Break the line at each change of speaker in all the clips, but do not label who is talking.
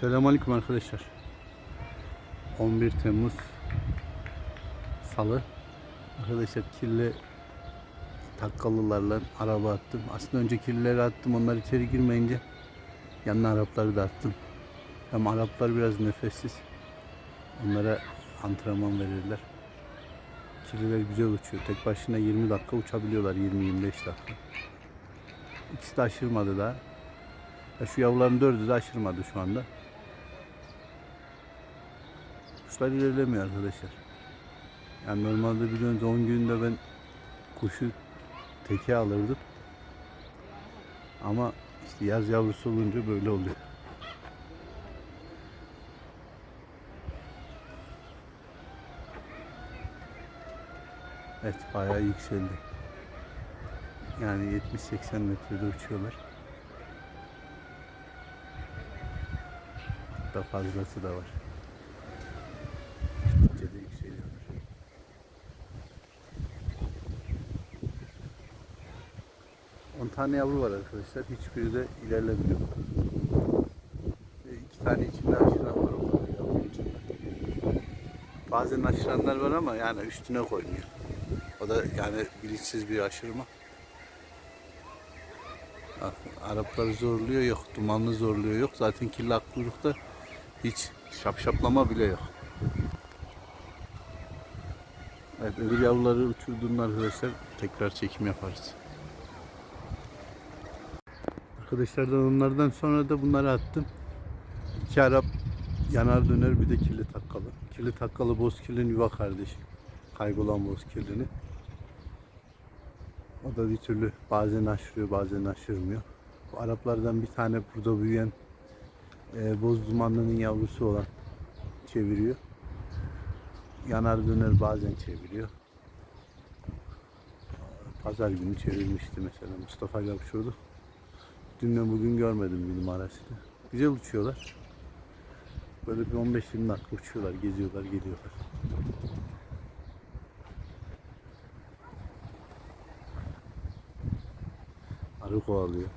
Selamünaleyküm arkadaşlar. 11 Temmuz Salı. Arkadaşlar kirli takkalılarla araba attım. Aslında önce kirlileri attım. Onlar içeri girmeyince yanına Arapları da attım. Ama Araplar biraz nefessiz. Onlara antrenman verirler. Kirliler güzel uçuyor. Tek başına 20 dakika uçabiliyorlar. 20-25 dakika. İkisi de aşırmadı daha. Ya şu yavruların dördü de aşırmadı şu anda. Kuşlar ilerlemiyor arkadaşlar. Yani normalde biliyorsunuz 10 günde ben kuşu teke alırdım. Ama işte yaz yavrusu olunca böyle oluyor. Evet bayağı yükseldi. Yani 70-80 metrede uçuyorlar. Hatta fazlası da var. 10 tane yavru var arkadaşlar. Hiçbiri de ilerlemiyor. E, iki tane içinde aşıran var onların yavru. Bazen aşıranlar var ama yani üstüne koymuyor. O da yani bilinçsiz bir aşırma. Ah, Arapları zorluyor yok, dumanlı zorluyor yok. Zaten kirli akkuyrukta hiç şapşaplama bile yok. Evet, öbür yavruları uçurduğumda arkadaşlar tekrar çekim yaparız. Arkadaşlardan onlardan sonra da bunları attım. İki Arap yanar döner bir de kirli takkalı. Kirli takkalı bozkirlinin yuva kardeşi. Kaybolan bozkirlinin. O da bir türlü bazen aşırıyor bazen aşırmıyor. Bu Araplardan bir tane burada büyüyen e, boz dumanlının yavrusu olan çeviriyor. Yanar döner bazen çeviriyor. Pazar günü çevirmişti mesela Mustafa ile Dünden bugün görmedim bir numarasını. Güzel uçuyorlar. Böyle bir 15-20 dakika uçuyorlar, geziyorlar, geliyorlar. Arı kovalıyor.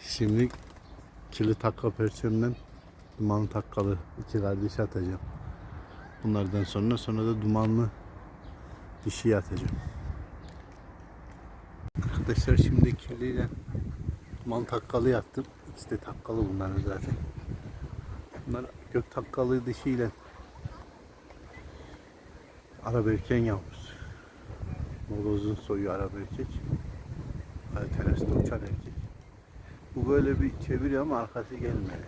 Şimdi kirli takka perçemden dumanlı takkalı iki kardeşi atacağım. Bunlardan sonra sonra da dumanlı dişiyi atacağım. Arkadaşlar şimdi kirliyle dumanlı takkalı yaptım. İkisi de takkalı bunların zaten. Bunlar gök takkalı dişiyle Arap erken yavrusu. Moloz'un soyu Arap erkek. Terasta uçan erkek. Bu böyle bir çeviriyor ama arkası gelmiyor.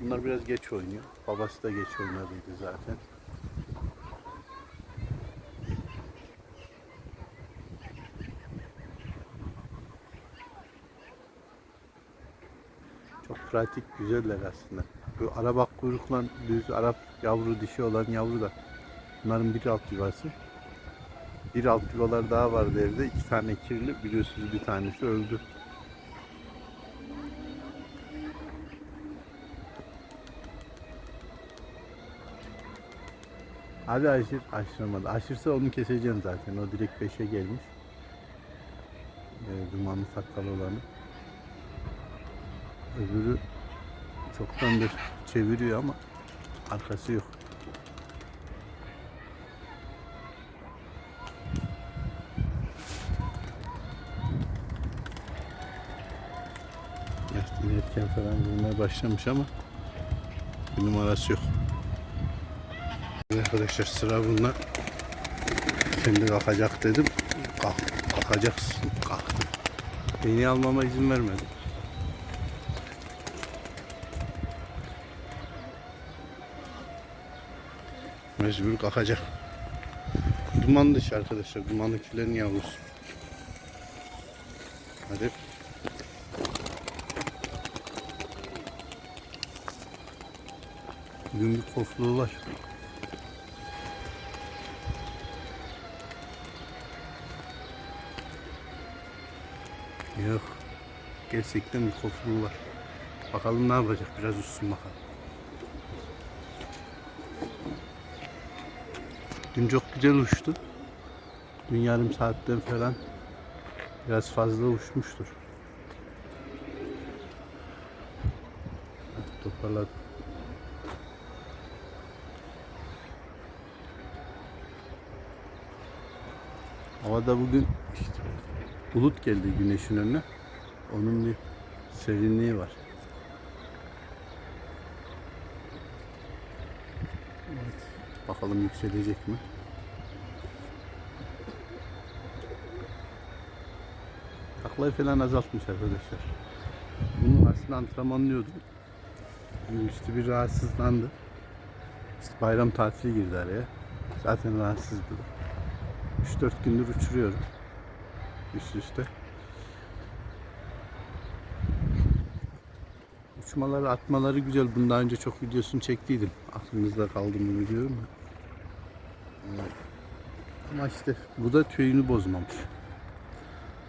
Bunlar biraz geç oynuyor. Babası da geç oynadıydı zaten. Pratik, güzeller aslında. Bu Arap kuyrukla düz Arap yavru dişi olan yavru da bunların bir alt yuvası. Bir alt yuvalar daha vardı evde. İki tane kirli. Biliyorsunuz bir tanesi öldü. Abi aşır, aşırmadı. Aşırsa onu keseceğim zaten. O direkt 5'e gelmiş. Ee, dumanlı sakalı olanı. Öbürü çoktandır çeviriyor ama arkası yok. Evet, inerken falan vurmaya başlamış ama bir numarası yok. Arkadaşlar sıra bunlar. Kendi kalkacak dedim. Kalk, kalkacaksın. Kalktı. Beni almama izin vermedi. Mecbur kalkacak. Duman dışı arkadaşlar. Dumanlıkilerin yavrusu. Hadi. Bir kofluğu var. Yok. Gerçekten bir kofluğu var. Bakalım ne yapacak. Biraz uçsun bakalım. Dün çok güzel uçtu. Dün yarım saatten falan biraz fazla uçmuştur. Toparladım. Havada bugün işte bulut geldi güneşin önüne. Onun bir serinliği var. Bakalım yükselecek mi? Taklayı falan azaltmış arkadaşlar. Bunun aslında antrenmanlıyordum. İşte bir rahatsızlandı. İşte bayram tatili girdi araya. Zaten rahatsızdı. 3-4 gündür uçuruyorum. Üst üste. Uçmaları, atmaları güzel. Bundan önce çok videosunu çektiydim. Aklınızda kaldı mı biliyorum. Ama işte bu da tüyünü bozmamış.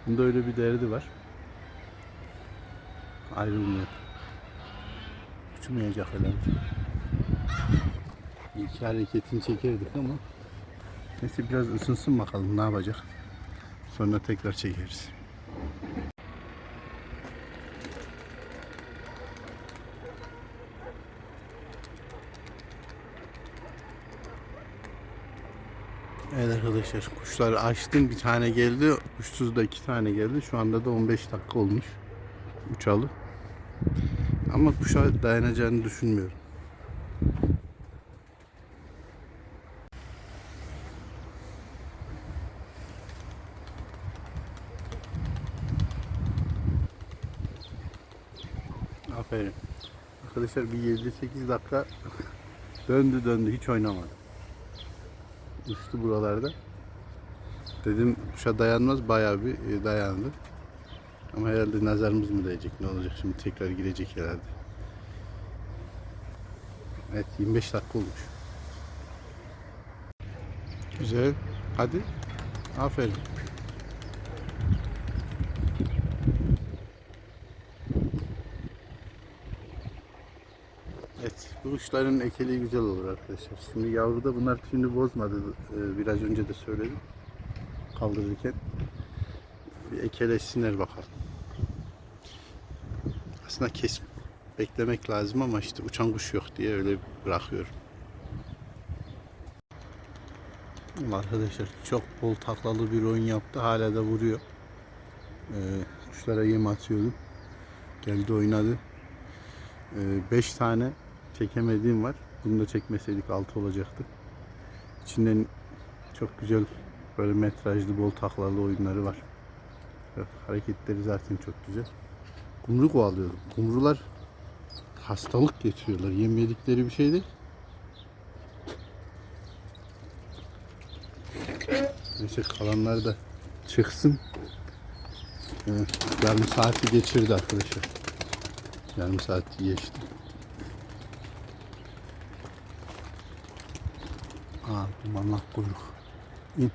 Bunda öyle bir derdi var. Ayrılmıyor. Uçmayacak herhalde. İlk hareketini çekerdik ama neyse biraz ısınsın bakalım ne yapacak. Sonra tekrar çekeriz. Evet arkadaşlar kuşları açtım bir tane geldi kuşsuz da iki tane geldi şu anda da 15 dakika olmuş uçalı ama kuşa dayanacağını düşünmüyorum. Aferin. Arkadaşlar bir 7-8 dakika döndü döndü hiç oynamadı. Uçtu buralarda. Dedim kuşa dayanmaz bayağı bir e, dayandı. Ama herhalde nazarımız mı değecek ne olacak şimdi tekrar girecek herhalde. Evet 25 dakika olmuş. Güzel. Hadi. Aferin. Kuşların ekeliği güzel olur arkadaşlar. Şimdi yavruda bunlar şimdi bozmadı. Ee, Biraz önce de söyledim. Kaldırırken. Bir ekeleşsinler bakalım. Aslında kes beklemek lazım ama işte uçan kuş yok diye öyle bırakıyorum. Arkadaşlar çok bol taklalı bir oyun yaptı. Hala da vuruyor. Ee, kuşlara yem atıyordum. Geldi oynadı. 5 tane çekemediğim var. Bunu da çekmeseydik 6 olacaktı. İçinden çok güzel böyle metrajlı bol taklalı oyunları var. Hareketleri zaten çok güzel. Kumru kovalıyordum. Kumrular hastalık getiriyorlar. Yem yedikleri bir şey değil. Neyse kalanlar da çıksın. Yarım saati geçirdi arkadaşlar. Yarım saati geçti. Aa, dumanlak kuyruk. İn.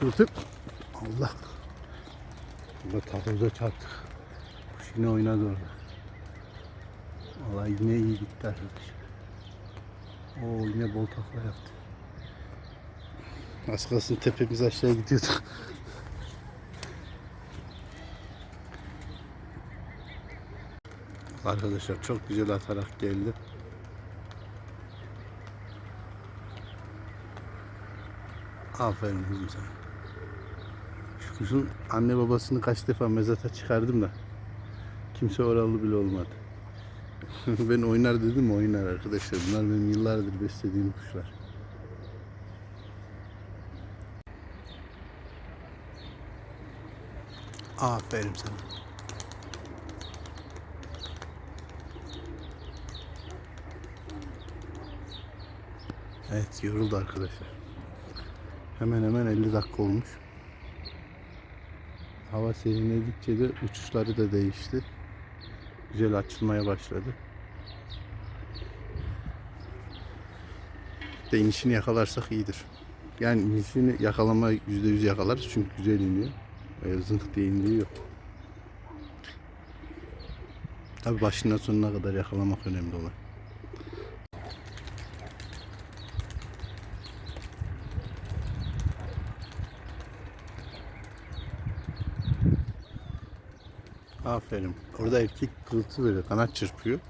Tutup. Allah. Burada takoza çarptık. Kuş yine oynadı orada. Vallahi yine iyi gitti arkadaş. Oo yine bol takla yaptı. Az kalsın tepemiz aşağı gidiyordu. Arkadaşlar çok güzel atarak geldi. Aferin kızım sana. Şu kuşun anne babasını kaç defa mezata çıkardım da kimse oralı bile olmadı. ben oynar dedim oynar arkadaşlar. Bunlar benim yıllardır beslediğim kuşlar. Aferin sana. Evet yoruldu arkadaşlar. Hemen hemen 50 dakika olmuş. Hava serinledikçe de uçuşları da değişti. Güzel açılmaya başladı. De inişini yakalarsak iyidir. Yani inişini yakalama %100 yakalarız çünkü güzel iniyor. Öyle zınk diye indiği yok. Tabi başından sonuna kadar yakalamak önemli olan. Aferin. Orada erkek kılıtı böyle kanat çırpıyor.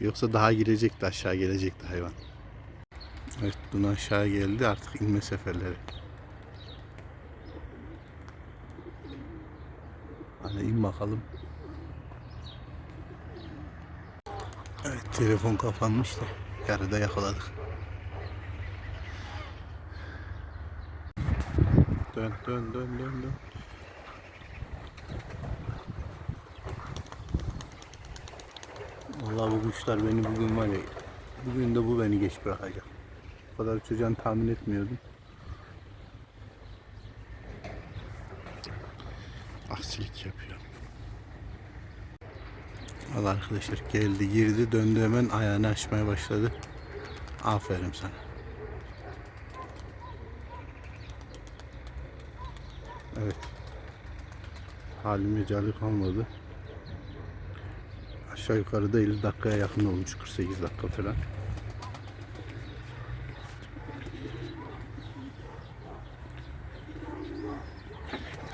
Yoksa daha girecekti aşağı gelecekti hayvan. Evet bunu aşağı geldi artık inme seferleri. Hadi in bakalım. Evet telefon kapanmış da yarıda yakaladık. Dön dön dön dön dön. Vallahi bu kuşlar beni bugün var ya bugün de bu beni geç bırakacak. Bu kadar uçacağını tahmin etmiyordum. Aksilik yapıyor. Allah arkadaşlar geldi girdi döndü hemen ayağını açmaya başladı. Aferin sana. Evet. Halime cali kalmadı. Aşağı yukarı da 50 dakikaya yakın olmuş. 48 dakika falan.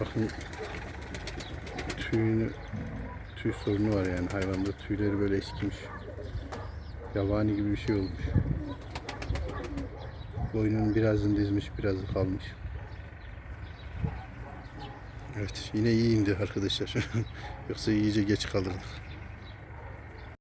Bakın tüyünü tüy sorunu var yani hayvanda tüyleri böyle eskimiş. Yabani gibi bir şey olmuş. Boynunun birazını dizmiş, birazı kalmış. Evet, yine iyi indi arkadaşlar. Yoksa iyice geç kalırdık.